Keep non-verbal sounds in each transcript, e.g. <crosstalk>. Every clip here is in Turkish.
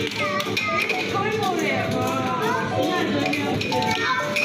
好厉害！好厉害！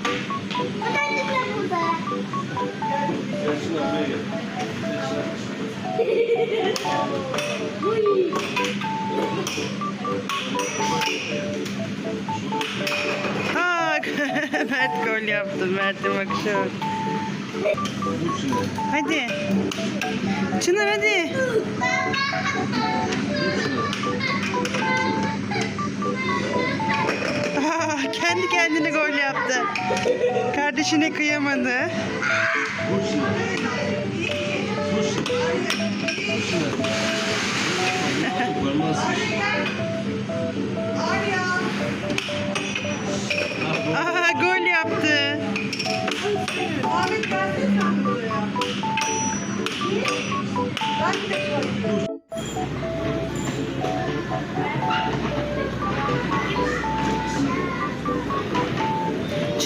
Çınar. Gelsin oraya gel. Aa, Mert gol yaptı. Mert'e bakışa bak. Vur şimdi. Hadi. Çınar hadi. Kendi kendine gol yaptı. Kardeşine kıyamadı. Vur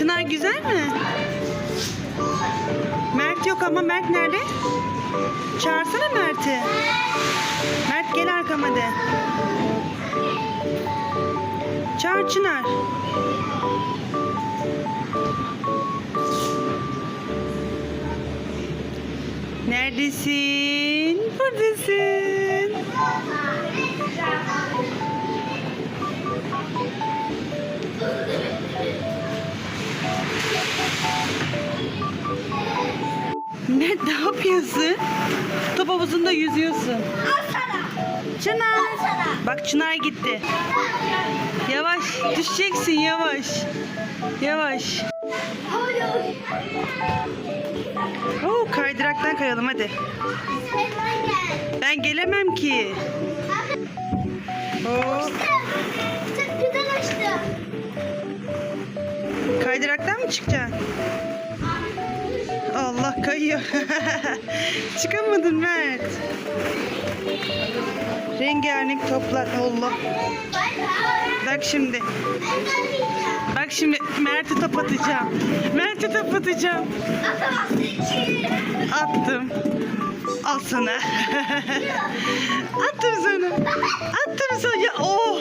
Çınar güzel mi? Mert yok ama Mert nerede? Çağırsana Mert'i. Mert gel arkama de. Çağır Çınar. Neredesin? Buradasın. Mert ne yapıyorsun? Top havuzunda yüzüyorsun. Çınar. Bak Çınar gitti. Yavaş düşeceksin yavaş. Yavaş. Oo, kaydıraktan kayalım hadi. Ben gelemem ki. Oo, kaydıraktan mı çıkacaksın? Kayıyor. <laughs> Çıkamadın Mert. Rengarenk toplar. Allah. Bak şimdi. Bak şimdi Mert'e top atacağım. Mert'e top atacağım. Attım. Al sana. <laughs> Attım sana. Al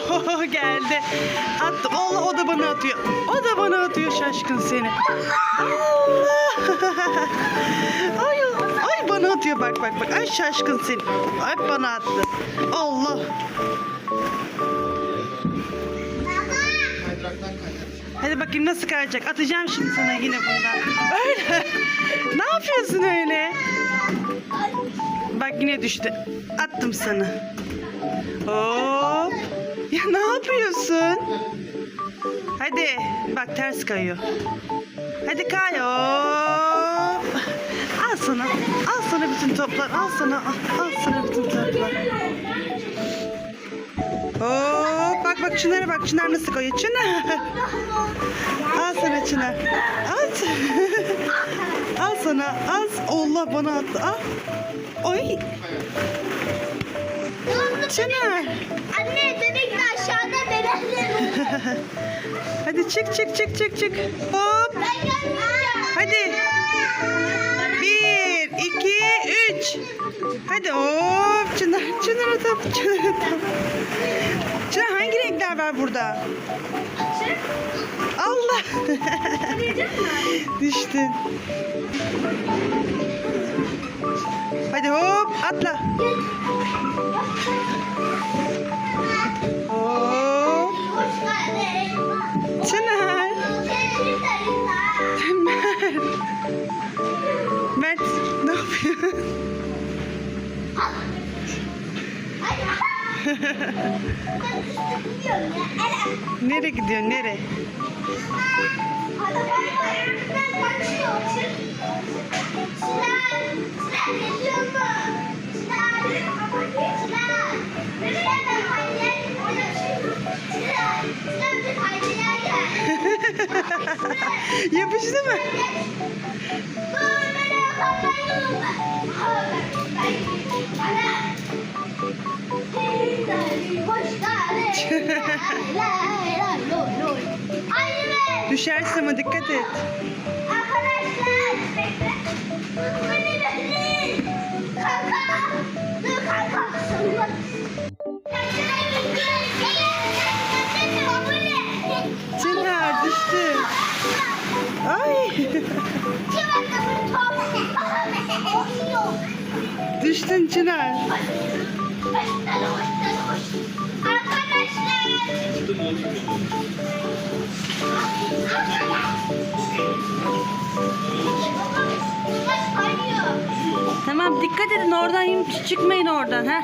<laughs> Attım. Allah o da bana atıyor. O da bana atıyor şaşkın seni. Allah. Atıyor bak bak bak. Ay şaşkın seni. Ay bana attı. Allah. Hadi bakayım nasıl kayacak. Atacağım şimdi sana yine bundan. Öyle. <laughs> ne yapıyorsun öyle? Bak yine düştü. Attım sana. Hop. Ya ne yapıyorsun? Hadi. Bak ters kayıyor. Hadi kay. Hop. Al sana. Al sana bütün toplar. Al sana. Al, al sana bütün toplar. Hop. Bak bak Çınar'a bak. Çınar nasıl kayıyor. Çınar. <laughs> Al sana Çınar. Al. <laughs> al sana. Al. Allah bana attı. Al. Oy. Çınar. Anne bebek de aşağıda bebekler. <laughs> Hadi çık çık çık çık çık. Hop. Hadi. Bir, iki, üç. Hadi hop. Çınar, Çınar'a top, Çınar'a top. Çınar hangi renkler var burada? Allah. Düştün. Hadi hop atla. Mert ne yapıyor? Nereye gidiyorsun? Nereye? <laughs> Yapıştı mı? Düşersin ama dikkat et. Arkadaşlar! Beni bekleyin! Kanka! Dur kanka! Çınar düştü. Ay <laughs> düştün Çınar. Arkadaşlar! Tamam dikkat edin oradan çıkmayın oradan ha.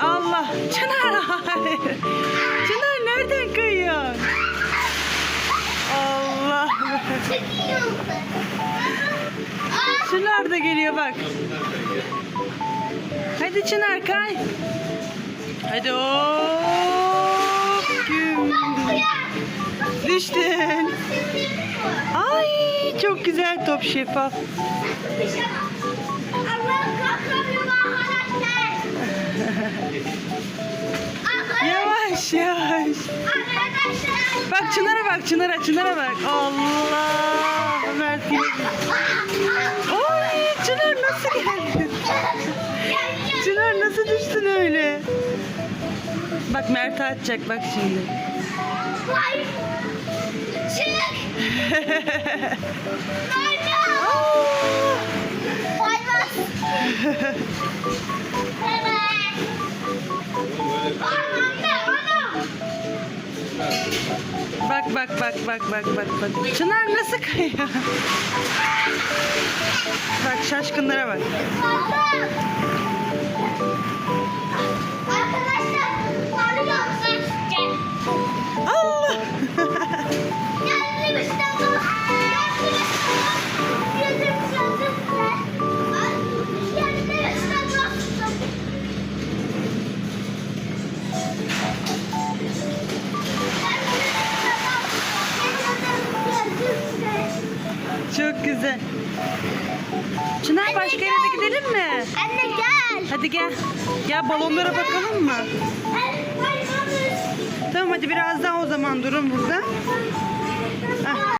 Allah. Çınar hayır. <laughs> Çınar nereden kayıyor? Allah. <laughs> Çınar da geliyor bak. Hadi Çınar kay. Hadi. Güm. Düştün. Ay çok güzel top şeffaf. Yavaş yavaş. Bak Çınar'a bak Çınar'a Çınar'a bak. Allah. Bak Mert atacak bak şimdi. Vay. Çık. Bak bak bak bak bak bak bak. Çınar nasıl kayıyor? bak şaşkınlara bak. Güzel. Çınar başka yere de gidelim mi? Anne gel. Hadi gel. Gel balonlara bakalım mı? Tamam hadi biraz daha o zaman durun burada.